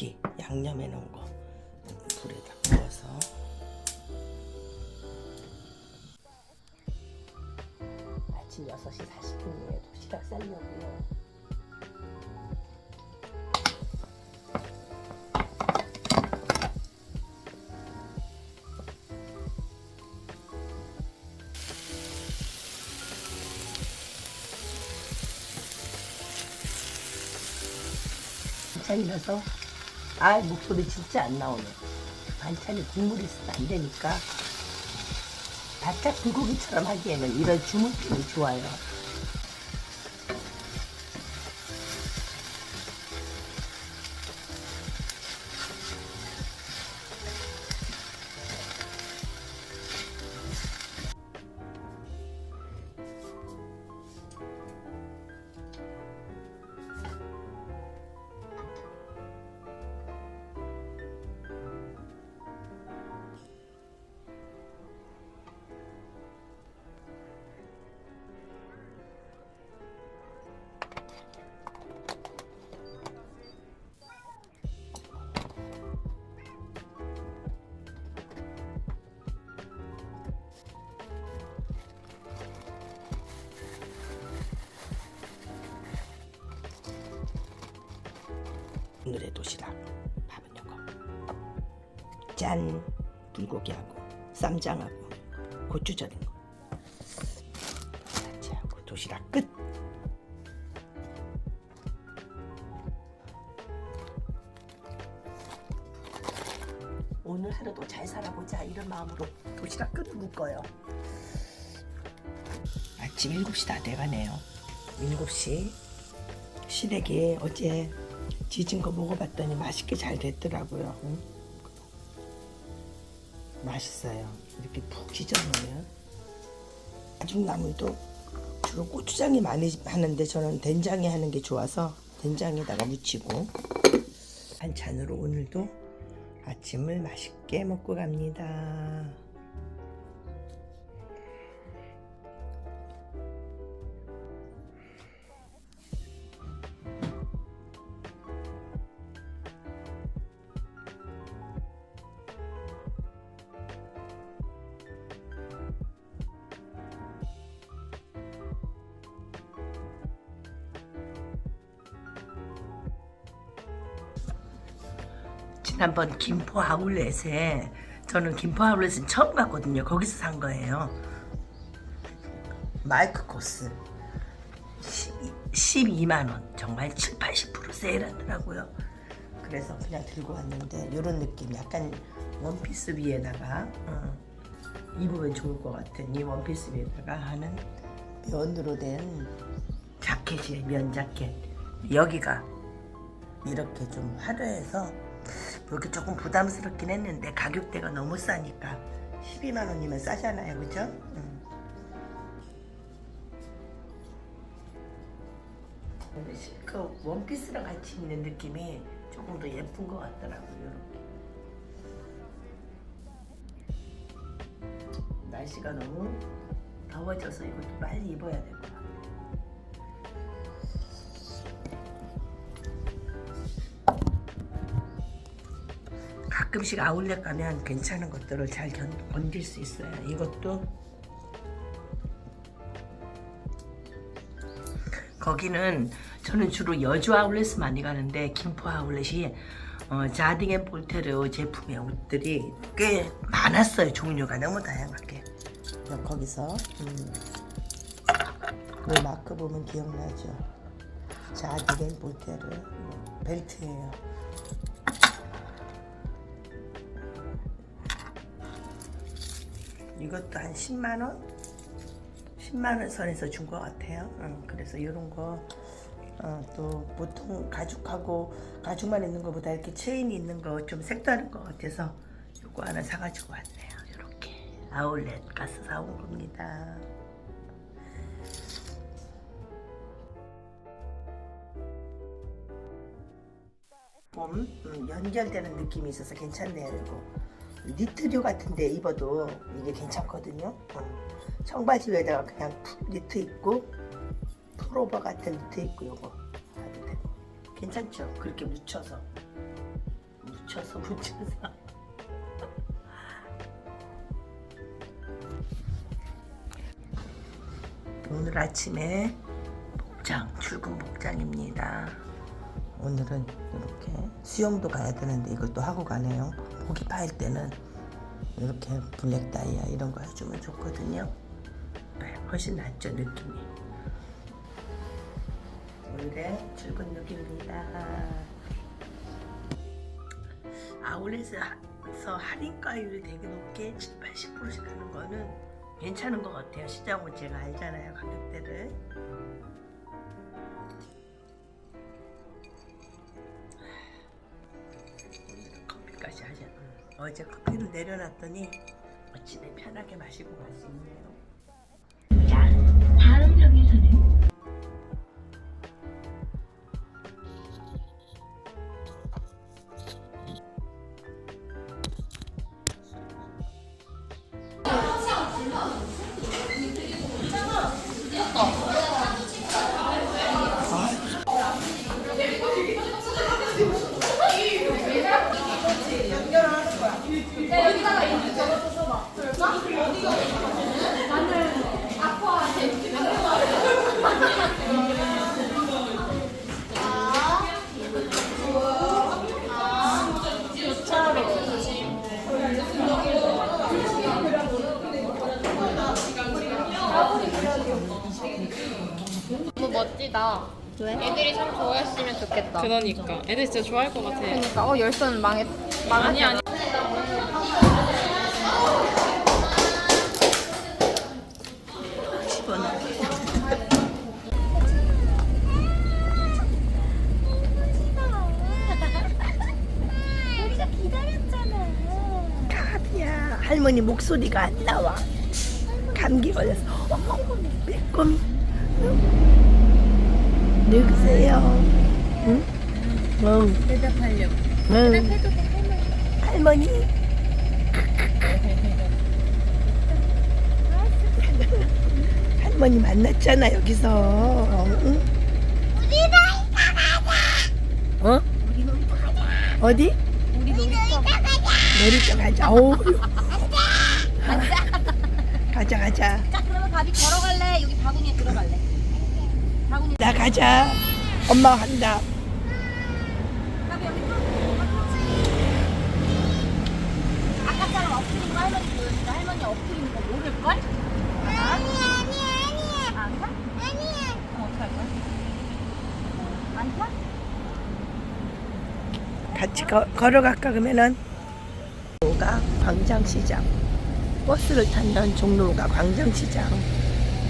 고기 양념해 놓은 거 불에다 구워서 아침 6시 40분이에요. 도시락 싸려고요. 반찬이라서 아 목소리 진짜 안 나오네. 반찬이 국물이 있으면 안 되니까 바짝 불고기처럼 하기에는 이런 주물김이 좋아요. 짠 불고기하고 쌈장하고 고추 절인 거 같이 하고 도시락 끝. 오늘 하루도 잘 살아보자 이런 마음으로 도시락 끝을 묶어요. 아침 7시 다 돼가네요. 7시. 시래기 어제 지진 거 먹어봤더니 맛있게 잘 됐더라고요. 응? 맛있어요. 이렇게 푹 지져놓으면. 가죽나물도 주로 고추장이 많이 하는데 저는 된장에 하는 게 좋아서 된장에다가 무치고 반찬으로 오늘도 아침을 맛있게 먹고 갑니다. 지난번 김포 아울렛에 저는 김포 아울렛은 처음 갔거든요. 거기서 산 거예요. 마이크 코스 12, 만 원. 정말 7, 80% 세일하더라고요. 그래서 그냥 들고 왔는데 이런 느낌 약간 원피스 위에다가 어, 입으면 좋을 것 같은 이 원피스 위에다가 하는 면으로 된 자켓이에요. 면 자켓. 여기가 이렇게 좀 화려해서 이렇게 조금 부담스럽긴 했는데 가격대가 너무 싸니까 12만 원이면 싸잖아요, 그죠? 음. 그 원피스랑 같이 입는 느낌이 조금 더 예쁜 것 같더라고요, 이렇게. 날씨가 너무 더워져서 이것도 빨리 입어야 같아요. 가끔씩 아울렛 가면 괜찮은 것들을 잘 견, 건질 수 있어요. 이것도 거기는 저는 주로 여주 아울렛을 많이 가는데 김포 아울렛이 어, 자딩 앤 볼테르 제품의 옷들이 꽤 많았어요. 종류가 너무 다양하게. 거기서 음, 그 마크 보면 기억나죠? 자딩 앤 볼테르 뭐, 벨트예요. 이것도 한 10만 원? 10만 원 선에서 준 것 같아요. 응, 그래서 이런 거, 어, 또 보통 가죽하고 가죽만 있는 것보다 이렇게 체인이 있는 거 좀 색다른 것 같아서 이거 하나 사가지고 왔네요. 이렇게 아울렛 가서 사온 겁니다. 봄 음, 연결되는 느낌이 있어서 괜찮네요. 이거 니트류 같은데 입어도 이게 괜찮거든요. 어. 청바지 위에다가 그냥 푸- 니트 입고 풀오버 같은 니트 입고 요거 해도 되고 괜찮죠? 그렇게 묻혀서 붙여서 붙여서 오늘 아침에 복장 출근 복장입니다. 오늘은 이렇게 수영도 가야 되는데 또 하고 가네요. 고기 파일 때는 이렇게 블랙 다이아 이런 거 해주면 좋거든요. 네, 훨씬 낫죠 느낌이. 오늘의 출근 룩입니다. 아울렛에서 할인가율이 되게 높게 7, 80%씩 하는 거는 괜찮은 것 같아요. 시장은 제가 알잖아요 가격대를. 어제 커피를 내려놨더니 아침에 편하게 마시고 갈 수 있네요. 애들이 참 좋아했으면 좋겠다. 그러니까 애들 진짜 좋아할 것 같아. 그러니까 어 열선 망했 망하지 아니 아니. 집어넣어. 우리가 기다렸잖아. 카비야 할머니 목소리가 안 나와 감기 걸려서 어머 매콤 누구세요? 응? 응. 대답하려고. 응. 할머니 할머니 만났잖아 여기서 응? 어? 어디? 놀이터 가자. 오. 가자 가자. 자, 그러면 바비 걸어갈래? 여기 바구니에 들어갈래? 바구니 나 가자. 엄마 간다. 바비 여기 또 아까처럼 엎드린 거 할머니 보여줄까? 할머니 엎드린 거 모를걸? 아니 아니 아니 안 타? 아니야 어, 어떡할 거야? 안 타? 같이 거, 걸어갈까 그러면은 종로가 광장시장 버스를 타면 종로가 광장시장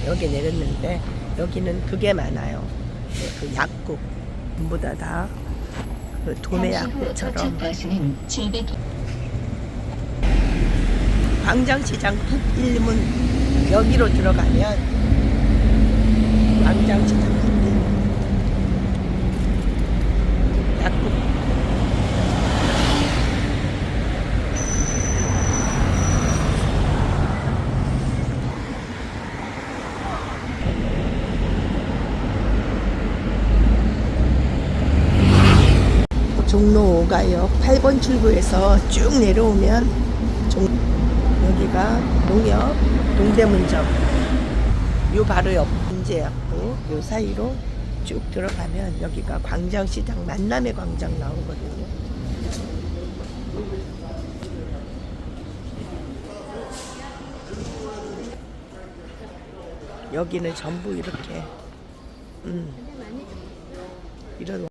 여기 내렸는데 여기는 그게 많아요 그 약국 전부 다다 그 도매 약국처럼. 버스는 700 광장시장 북일문 여기로 들어가면 광장시장 북일문 약국 종로 5가역 8번 출구에서 쭉 내려오면 종, 여기가 농협 동대문점 요 바로 옆 문제였고 요 사이로 쭉 들어가면 여기가 광장시장 만남의 광장 나오거든요. 여기는 전부 이렇게 음, 이런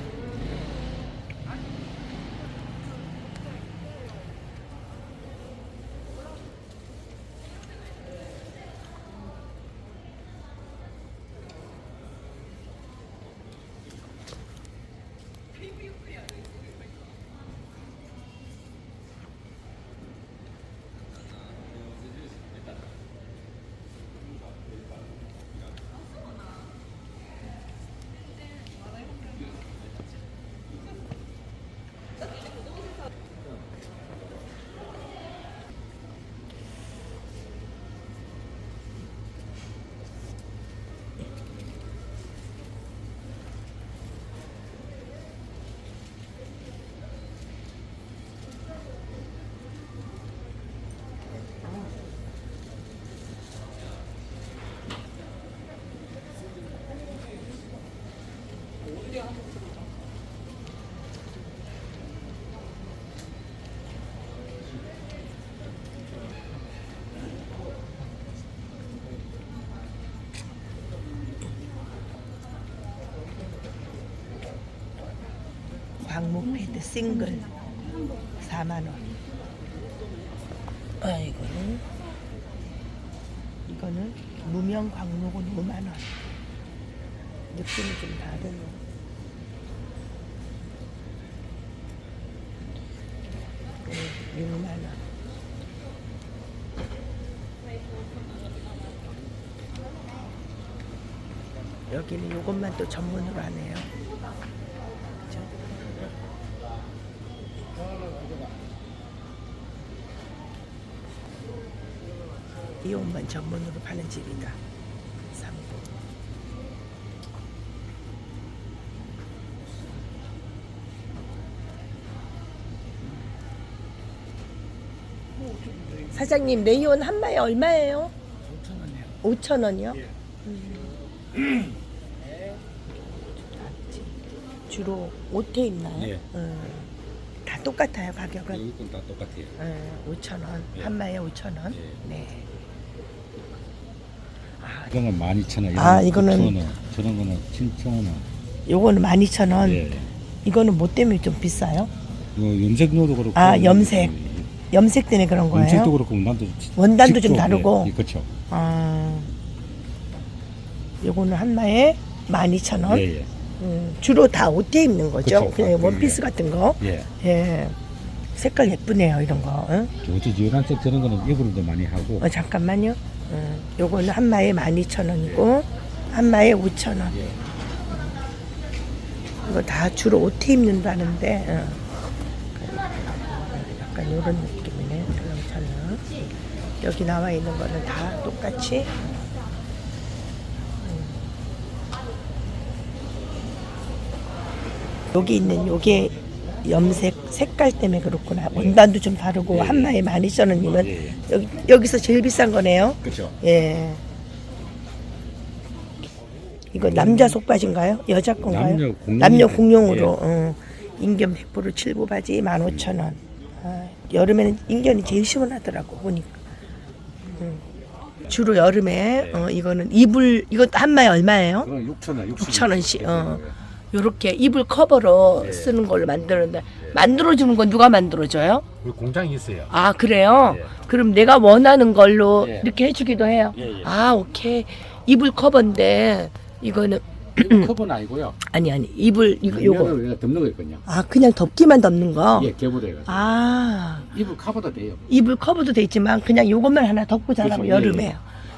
광목 패드 싱글 4만 원. 아 이거는 이거는 무명 광목은 5만 원. 느낌이 좀 다르네. 네, 6만 원. 여기는 이것만 또 전문으로 하네요. 전문으로 파는 집이다. 삼보. 사장님 레이온 한 마리 얼마예요? 5천 원이요. 5천 원이요? 음. 주로 옷에 입나요? 예. 음. 다 똑같아요 가격은? 이건 다 똑같아요. 네, 5천 원. 예. 한 마리에 5천 원. 예. 네. 아, 이거는 12,000원. 아, 이거는- 9,000원. 저런 거는 7,000원. 요거는 12,000원. 예. 이거는 뭐 때문에 좀 비싸요? 요 염색료도 그렇고. 아, 염색. 염색 때문에 그런 거예요? 염색도 그렇고 원단도 원단도 좀 직접, 다르고? 예, 그렇죠. 아, 요거는 한 마리에 12,000원. 예, 예. 음, 주로 다 옷에 입는 거죠? 그쵸. 그냥 아, 원피스 예. 같은 거. 예. 예. 색깔 예쁘네요, 이런 거. 응? 저저 유란색 저런 거는 입으로도 많이 하고. 어, 잠깐만요. 음, 요거는 한 마리에 12,000원이고, 한 마리에 5,000원. 예. 이거 다 주로 옷에 입는다는데, 어. 약간 요런 느낌이네. 여기 나와 있는 거는 다 똑같이. 음. 여기 있는 요게 염색 색깔 때문에 그렇구나. 원단도 좀 다르고, 예. 한 마리에 12,000원이면, 예. 여기, 여기서 제일 비싼 거네요. 그렇죠. 예. 이거 남자 속바지인가요? 여자 건가요? 남녀 공용으로. 예. 어. 인견 100% 칠부 바지 15,000원. 아, 여름에는 인견이 제일 시원하더라고 보니까. 음. 주로 여름에 어, 이거는 이불 이것도 한 마리 얼마예요? 그건 6,000원. 6,000 원씩. 어. 요렇게 이불 커버로 예. 쓰는 걸로 만드는데 만들어 주는 건 누가 만들어 줘요? 우리 공장이 있어요. 아 그래요? 예. 그럼 내가 원하는 걸로 예. 이렇게 해주기도 해요. 예, 예. 아 오케이 이불 커버인데 이거는 이거 커버는 아니고요. 아니 아니 이불 이거 요거 요거를 내가 덮는 거 있거든요. 아 그냥 덮기만 덮는 거. 예, 개보래가지고. 아 이불 커버도 돼요. 이불 커버도 돼 있지만 그냥 요것만 하나 덮고 자라고 그렇죠. 예, 여름에 예.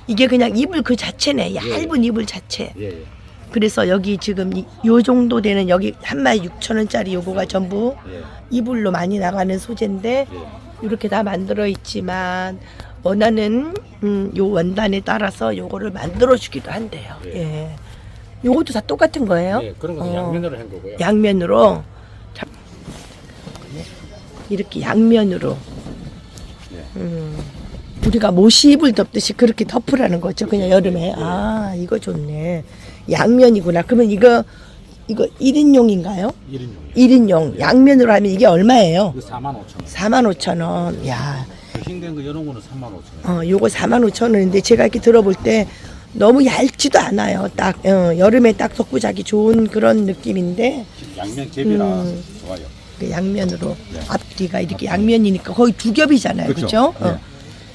이게 그냥 이불 그 자체네 얇은 이불 자체. 예, 예. 그래서 여기 지금 이, 요 정도 되는 여기 한 마리 6천 원짜리 요거가 전부 예. 이불로 많이 나가는 소재인데 예. 이렇게 다 만들어 있지만 원하는 음, 요 원단에 따라서 요거를 만들어 주기도 한대요. 예. 예. 요것도 다 똑같은 거예요? 예, 그런 거 어. 양면으로 한 거고요. 양면으로 자, 네. 이렇게 양면으로 예. 음, 우리가 모시 이불 덮듯이 그렇게 덮으라는 거죠. 그냥 여름에. 아, 이거 좋네. 양면이구나. 그러면 이거 이거 1인용인가요? 1인용이요. 1인용 양면으로 하면 이게 얼마예요? 이거 4만 5천 원. 4만 5천 원. 야, 싱된 거 이런 거는 3만 5천 원. 어, 요거 4만 5천 원인데 제가 이렇게 들어볼 때 너무 얇지도 않아요. 딱 어, 여름에 딱 덮고 자기 좋은 그런 느낌인데 양면 갭이라 음. 좋아요. 그 양면으로 네. 앞뒤가 이렇게 양면이니까 거의 두 겹이잖아요. 그쵸. 그죠? 어. 네.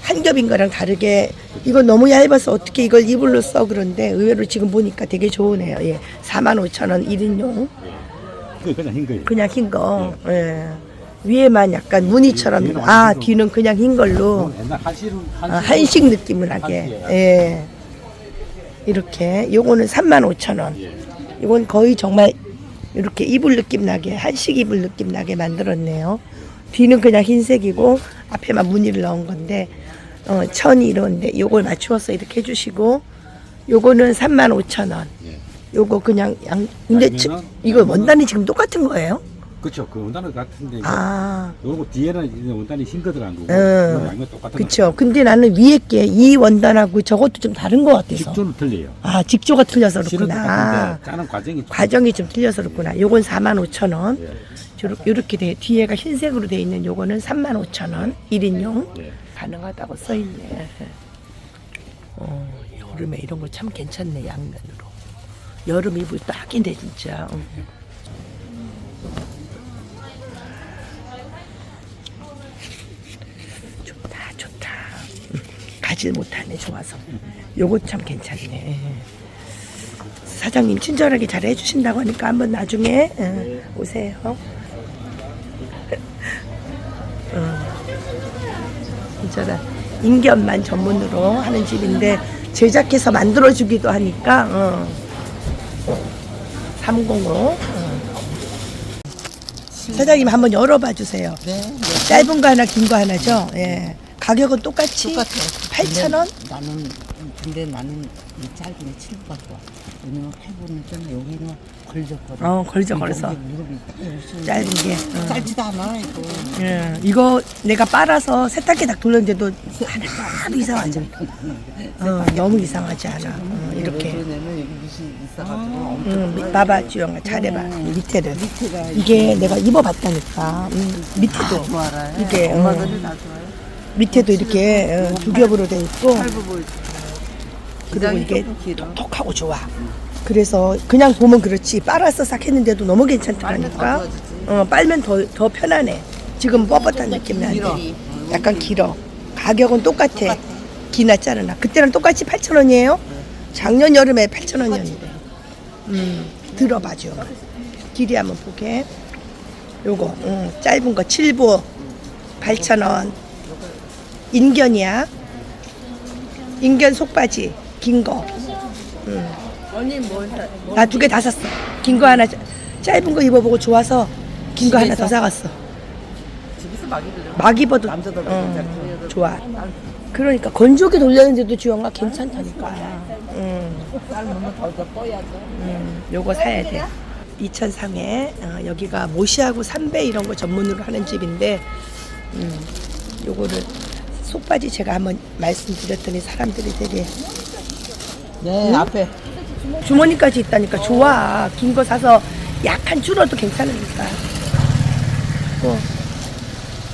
한 겹인 거랑 다르게 이거 너무 얇아서 어떻게 이걸 이불로 써 그런데 의외로 지금 보니까 되게 좋으네요. 예. 4만 5천 원 1인용 그 그냥 흰 거예요. 그냥 흰 거. 예. 위에만 약간 무늬처럼 뒤는 아 완전 뒤는 그냥 흰 걸로 옛날 한식 아, 한식 느낌을 하게. 한식이에요. 예. 이렇게 요거는 3만 5천 원. 예. 이건 거의 정말 이렇게 이불 느낌 나게 한식 이불 느낌 나게 만들었네요. 뒤는 그냥 흰색이고 앞에만 무늬를 넣은 건데 어, 천이 이런데 요걸 맞추어서 이렇게 해주시고 요거는 3만 5천 원. 예. 요거 그냥 양 근데 지, 양면은? 이거 원단이 지금 똑같은 거예요? 그렇죠. 그 원단은 같은데 아, 요거 뒤에는 이제 원단이 흰 거 들어간 거고 응. 양면 똑같은 그쵸. 근데 나는 위에 게 이 원단하고 저것도 좀 다른 것 거. 같아서. 직조는 틀려요. 아, 직조가 틀려서 실은 그렇구나. 똑같은데 짜는 과정이 좀- 과정이 좀 틀려서 그렇구나. 요건 4만 5천 원. 예. 이렇게 돼 뒤에가 흰색으로 돼 있는 요거는 3만 5천 원 1인용 예. 가능하다고 써있네. 어, 여름에 이런 거 참 괜찮네 양면으로. 여름 이불 딱인데 진짜. 응. 좋다 좋다. 가질 못하네 좋아서. 요거 참 괜찮네. 사장님 친절하게 잘 해주신다고 하니까 한번 나중에 응, 오세요. 진짜라 인견만 전문으로 하는 집인데 제작해서 만들어주기도 하니까 어. 305 어. 사장님 한번 열어봐 주세요. 네, 짧은 거 하나, 긴 거 하나죠? 예. 가격은 똑같이 똑같아요. 8,000원? 나는 근데 나는 이 짧은 게 7가 좋아. 왜냐면 팔부는 좀 여기는 걸적거려. 어, 무릎이 딱 이렇게 짧은 게. 어. 짧지도 않아 이거. 예. 이거 내가 빨아서 세탁기 딱 돌렸는데도 하나도 이상하지 않아. 어, 너무 이상하지 않아. 어, 이렇게. 왜냐면 여기 밑이 있어가지고 엄청 음, 미- 봐봐, 주영아. 잘해봐. 음. 밑에를. 밑에가 이게 내가 입어봤다니까. 음, 밑에도. 이게, 어. 엄마들이 다 좋아요. 밑에도 이렇게 어, 두 겹으로 돼 있고. 팔부. 그리고 기장이 이게 조금 길어. 톡하고 좋아. 그래서 그냥 보면 그렇지 빨아서 싹 했는데도 너무 괜찮더라니까. 빨면 더 좋아지지. 어, 빨면 더, 더 편하네. 지금 뻣뻣한 느낌 나는데. 길어. 약간 길어. 가격은 똑같아. 기나 자르나. 그때랑 똑같이 8,000원이에요? 작년 여름에 8,000원이었는데. 음, 들어봐줘. 길이 한번 보게. 요거, 음, 짧은 거 7부 8,000원. 인견이야. 인견 속바지. 긴 거. 언니 뭐나두 개 다 샀어. 긴 거 하나, 짧은 거 입어보고 좋아서 긴 거 하나 더 사갔어. 집에서 막 입으려. 막 입어도 남자들 어, 괜찮고 좋아. 그러니까 건조기 돌렸는데도 주영아 괜찮다니까. 음, 삶으면 더더 뻐야죠. 음, 요거 사야 돼. 2003에 어, 여기가 모시하고 삼배 이런 거 전문으로 하는 집인데 음, 요거를 속바지 제가 한번 말씀드렸더니 사람들이 되게 네 앞에 주머니까지 있다니까 좋아. 긴 거 사서 약간 줄어도 괜찮으니까. 어.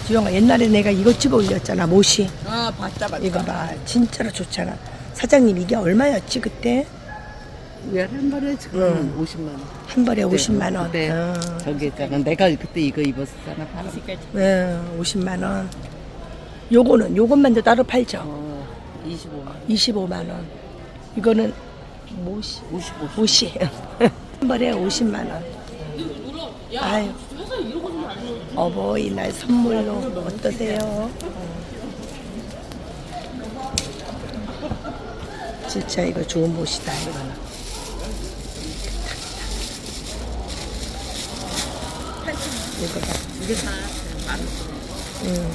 주영아 옛날에 내가 이거 찍어 올렸잖아 모시. 아 봤다 봤다. 이거 봐 진짜로 좋잖아. 사장님 이게 얼마였지 그때? 왜한 번에 지금 50만 원. 한 벌에 50만 원. 네. 어. 저기 있잖아. 내가 그때 이거 입었었잖아. 파란색. 네, 50만 원. 요거는 요것만도 따로 팔죠. 어, 25만 원. 25만 원. 이거는 모시 55. 모시 한 벌에 50만 원. 아유. 어버이날 선물로 어떠세요? 어. 진짜 이거 좋은 옷이다 이거는. 이거 봐. 이게 다 응.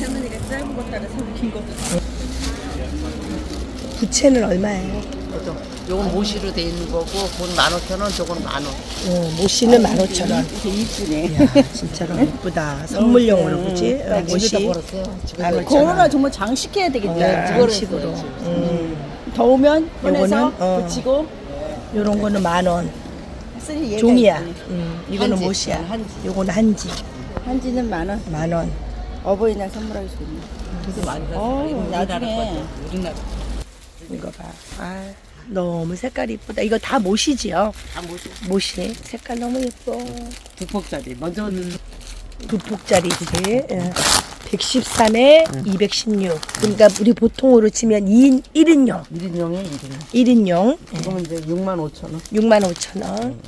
할머니가 짧은 것 따라 긴 것도 부채는 얼마예요? 그죠. 요건 모시로 돼 있는 거고, 그건 15,000원, 저건 만 원. 어, 모씨는 15,000원. 이게 이쁘네. 이야, 진짜로 예쁘다. 선물용으로 그지? 어, 나 집에다 모씨 걸었어요. 집에다. 15,000원. 코로나 정말 장식해야 되겠다. 네, 그거를 장식으로. 음, 더우면 꺼내서 요거는, 어. 붙이고 요런 거는 만 원. 얘가 종이야. 있지. 음, 이거는 한지. 모씨야. 한지. 요거는 한지. 한지는 만 원. 만 원. 어버이날 선물하기 좋네. 그래서 많이. 어, 우리나라 나중에. 우리나라. 이거 봐. 아, 너무 색깔이 이쁘다. 이거 다 모시지요? 다 모시. 모시. 색깔 너무 예뻐. 두폭짜리. 먼저 는 두폭짜리지. 113에 216. 그러니까 우리 보통으로 치면 2인, 1인용. 1인용에 1인용. 1인용. 그러면 이제 6만 5천 원. 6만 5천 원.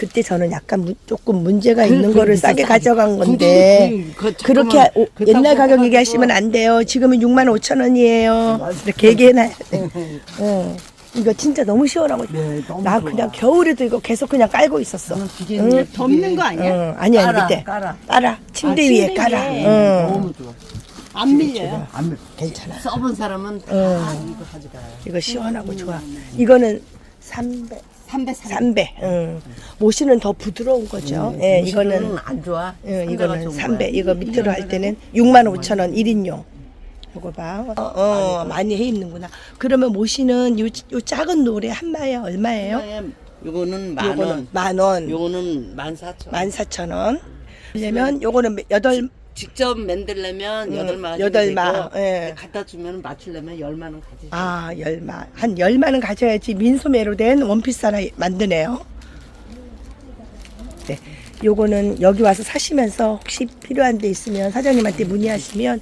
그때 저는 약간 무- 조금 문제가 있는 거를 싸게 가져간 건데 그, 그, 그렇게 잠깐만. 오- 그렇다고 옛날 가격 얘기하시면 안 돼요. 지금은 6만 5천 원이에요. 이렇게 얘기해놔야 돼. 어. 이거 진짜 너무 시원하고 네, 너무 나 좋아. 그냥 겨울에도 이거 계속 그냥 깔고 있었어. 저는 기계 응. 덮는 거 아니야? 응, 아니야 깔아, 밑에 깔아. 깔아 침대 아, 위에 침대 깔아. 위에. 응. 너무 좋아. 안 밀려요. 안 괜찮아. 써본 사람은 다 응. 이거 가져가요. 이거 시원하고 좋아. 이거는 300. 300, 3배. 응. 모시는 더 부드러운 거죠. 예, 이거는 모시는 안 좋아. 예, 상대가 이거는 좋은 3배. 거야. 이거 밑으로 할 때는 6만 5천 원 1인용. 이거 봐. 어, 어 많이 해 입는구나. 그러면 모시는 요, 요 작은 노래 한 마에 얼마예요? 요거는 만 요거는 원. 만 원. 요거는 만 사천. 만 사천 원. 그러면 요거는 여덟 직접 만들려면 여덟 마. 음, 여덟 마, 예. 갖다 주면 맞추려면 열만 원 가지. 아, 열마. 한 열마는 가져야지 민소매로 된 원피스 하나 만드네요. 네. 요거는 여기 와서 사시면서 혹시 필요한 데 있으면 사장님한테 문의하시면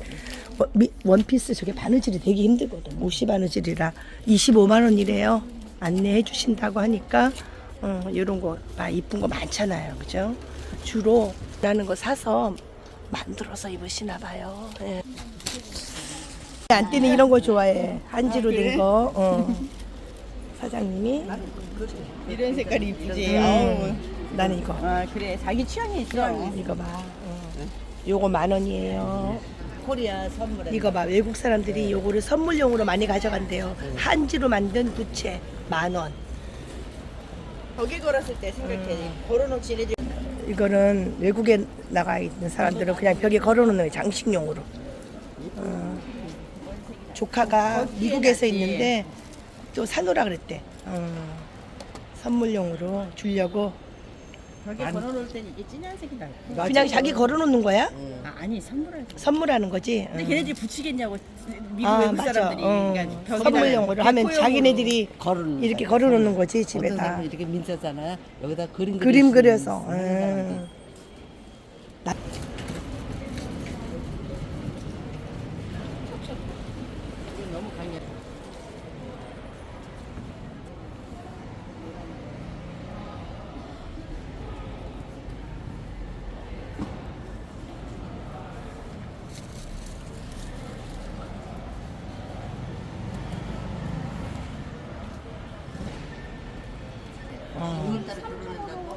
원- 미- 원피스 저게 바느질이 되게 힘들거든. 옷이 바느질이라 25만 원이래요. 안내해 주신다고 하니까 어, 이런 거 아, 이쁜 거 많잖아요. 그죠? 주로 나는 거 사서 만들어서 입으시나 봐요. 예. 안티는 이런 거 좋아해. 한지로 된 거. 어. 사장님이 이런 색깔이 이쁘지. 음, 나는 이거. 아 그래 자기 취향이 있어. 이거 봐. 어. 요거 만 원이에요. 코리아 선물에. 이거 봐. 외국 사람들이 요거를 선물용으로 많이 가져간대요. 한지로 만든 부채 만 원. 거기 걸었을 때 생각해. 걸어놓지 이래. 이거는 외국에 나가 있는 사람들은 그냥 벽에 걸어놓는 거예요, 장식용으로. 어. 조카가 미국에서 있는데 또 사놓으라 그랬대. 어. 선물용으로 주려고. 거기 걸어놓을 때는 이게 진한 색이 나. 그냥 자기 걸어놓는 거야? 아, 아니 선물을. 선물하는 거지. 근데 어. 걔네들이 붙이겠냐고 미국 아, 외국 맞아. 사람들이. 어. 그러니까 벽에다가 선물용으로 하면 데코용으로. 자기네들이 걸어놓는 이렇게 거야. 걸어놓는 거지 어떤 집에다. 사람은 이렇게 민서잖아. 여기다 그림 그림 그려서. 음. 나- 너무 강해.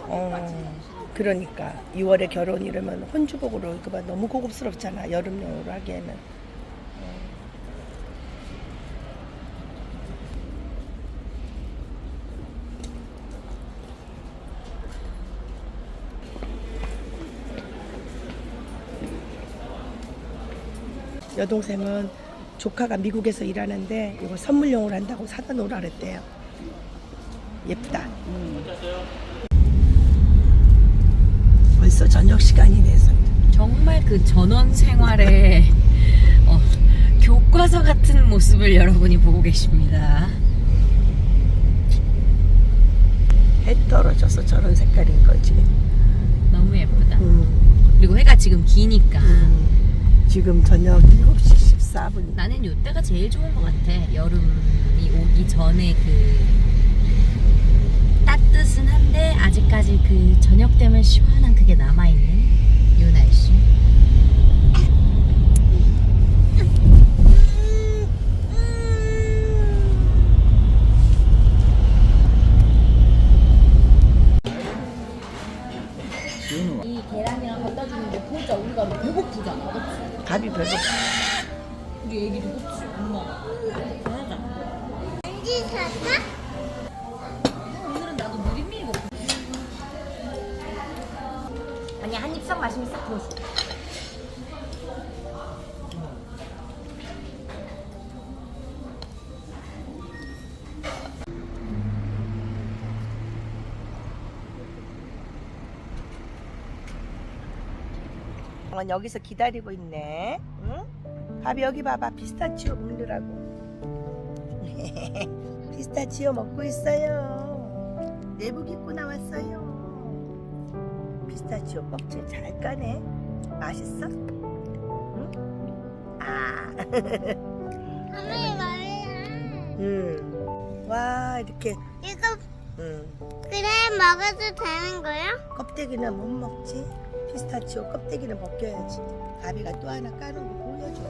어, 그러니까 6월에 결혼 이러면 혼주복으로 봐. 너무 고급스럽잖아 여름용으로 하기에는. 여동생은 조카가 미국에서 일하는데 이거 선물용으로 한다고 사다 놓으라 그랬대요. 예쁘다 벌써 저녁 시간이 돼서 정말 그 전원 생활의 어, 교과서 같은 모습을 여러분이 보고 계십니다. 해 떨어져서 저런 색깔인 거지. 너무 예쁘다. 음, 그리고 해가 지금 기니까 음. 지금 저녁 7시 14분. 나는 요때가 제일 좋은 것 같아. 여름이 오기 전에 그 아직까지 그 저녁 되면 시원한 그게 남아있는 요 날씨. 어, 여기서 기다리고 있네. 응? 밥이 여기 봐봐. 피스타치오 먹느라고. 피스타치오 먹고 있어요. 내복 입고 나왔어요. 피스타치오 껍질 잘 까네. 맛있어? 응? 아. 할머니 말이야. 음. 와 이렇게. 이거 음. 그래 먹어도 되는 거야? 껍데기는 못 먹지. 피스타치오 껍데기는 벗겨야지. 가비가 또 하나 까는 거 보여줘.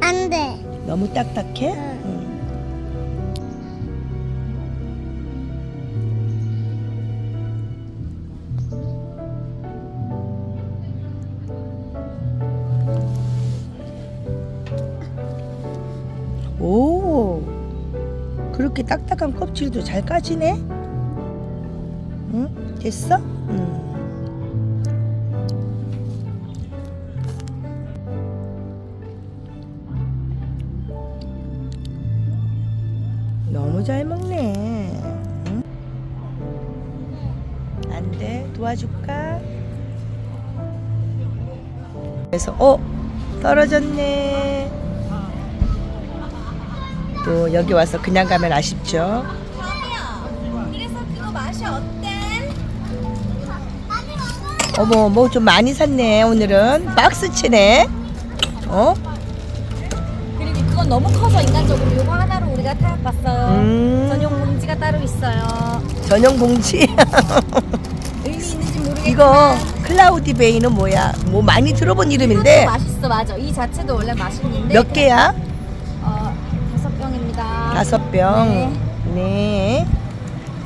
안 돼. 너무 딱딱해? 응. 오, 그렇게 딱딱한 껍질도 잘 까지네? 응? 됐어? 응. 너무 잘 먹네. 응? 안 돼. 도와줄까? 그래서, 어? 떨어졌네. 여기 와서 그냥 가면 아쉽죠. 그래서 그거 맛이 어때? 어머 뭐 좀 많이 샀네 오늘은 박스 치네. 어? 그리고 그건 너무 커서 인간적으로 이거 하나로 우리가 타협봤어요. 음. 전용 봉지가 따로 있어요. 전용 봉지. 의미 있는지 모르겠지만 이거 클라우디 베이는 뭐야? 뭐 많이 들어본 이름인데 이것도 맛있어 맞아. 이 자체도 원래 맛있는데 몇 개야? 어, 다섯 병. 네.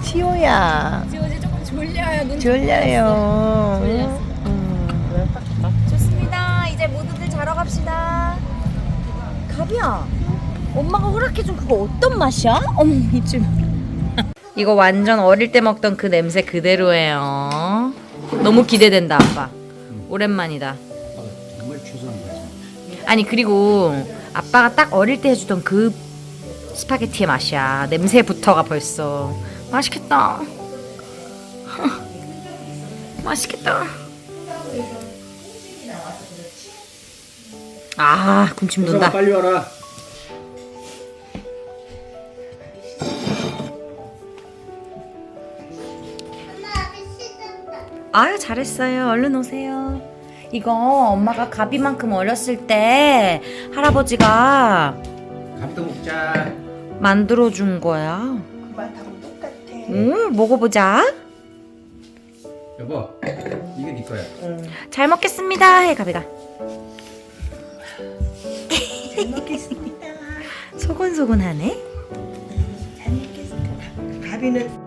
치호야. 지호지 조금 졸려요. 눈 졸려요. 졸렸어. 음. 좋습니다. 이제 모두들 자러 갑시다. 가비야, 엄마가 허락해준 그거 어떤 맛이야? 어머 이쯤. 이거 완전 어릴 때 먹던 그 냄새 그대로예요. 너무 기대된다, 아빠. 오랜만이다. 정말 추수한 거지. 아니 그리고 아빠가 딱 어릴 때 해주던 그 스파게티의 맛이야. 냄새부터가 벌써 맛있겠다. 맛있겠다. 아 군침 돈다. 빨리 와라. 아유 잘했어요. 얼른 오세요. 이거 엄마가 가비만큼 어렸을 때 할아버지가 밥도 먹자. 만들어 준 거야. 그 맛하고 똑같아. 응, 먹어보자. 여보, 이게 네 거야. 잘 먹겠습니다. 해 가비가. 잘 먹겠습니다. 소곤소곤하네. 잘 먹겠습니다. 가비는